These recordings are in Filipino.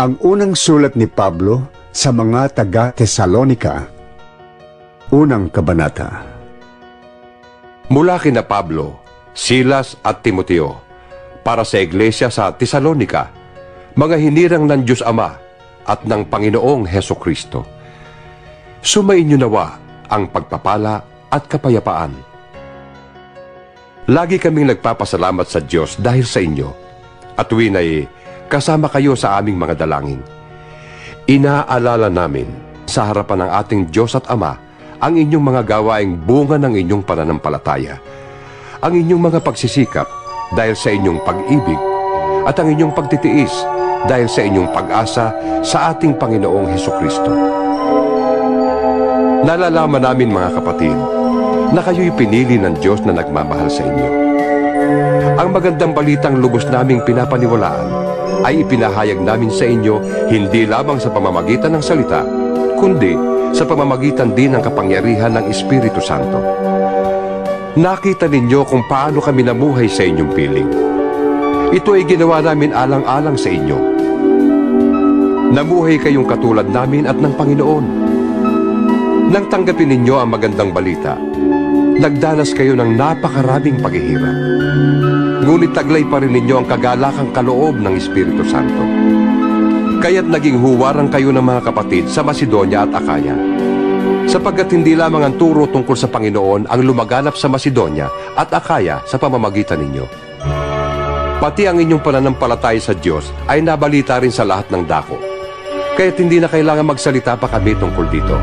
Ang unang sulat ni Pablo sa mga taga-Tesalonika. Unang kabanata. Mula kina Pablo, Silas at Timoteo, para sa iglesia sa Tesalonika, mga hinirang ng Diyos Ama at ng Panginoong Heso Kristo. Sumainyo nawa ang pagpapala at kapayapaan. Lagi kaming nagpapasalamat sa Diyos dahil sa inyo at tuwin ay kasama kayo sa aming mga dalangin. Inaalala namin sa harapan ng ating Diyos at Ama ang inyong mga gawaing bunga ng inyong pananampalataya, ang inyong mga pagsisikap dahil sa inyong pag-ibig, at ang inyong pagtitiis dahil sa inyong pag-asa sa ating Panginoong Heso Kristo. Nalalaman namin mga kapatid na kayo'y pinili ng Diyos na nagmamahal sa inyo. Ang magandang balitang lubos naming pinapaniwalaan ay ipinahayag namin sa inyo hindi lamang sa pamamagitan ng salita, kundi sa pamamagitan din ng kapangyarihan ng Espiritu Santo. Nakita ninyo kung paano kami namuhay sa inyong piling. Ito ay ginawa namin alang-alang sa inyo. Namuhay kayong katulad namin at ng Panginoon. Nang tanggapin ninyo ang magandang balita, nagdanas kayo ng napakaraming paghihirap. Ngunit taglay pa rin ninyo ang kagalakang kaloob ng Espiritu Santo. Kaya't naging huwarang kayo ng mga kapatid sa Macedonia at Akaya. Sapagkat hindi lamang ang turo tungkol sa Panginoon ang lumaganap sa Macedonia at Akaya sa pamamagitan ninyo. Pati ang inyong pananampalataya sa Diyos ay nabalita rin sa lahat ng dako. Kaya't hindi na kailangan magsalita pa kami tungkol dito.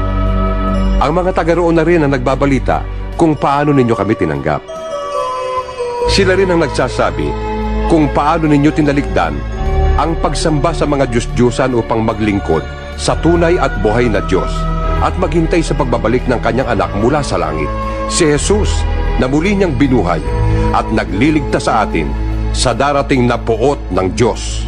Ang mga taga roon na rin ang nagbabalita kung paano ninyo kami tinanggap. Sila rin ang nagsasabi kung paano ninyo tinalikdan ang pagsamba sa mga Diyos-Diyosan upang maglingkod sa tunay at buhay na Diyos at maghintay sa pagbabalik ng kanyang anak mula sa langit, si Jesus na muli niyang binuhay at nagliligtas sa atin sa darating na puot ng Diyos.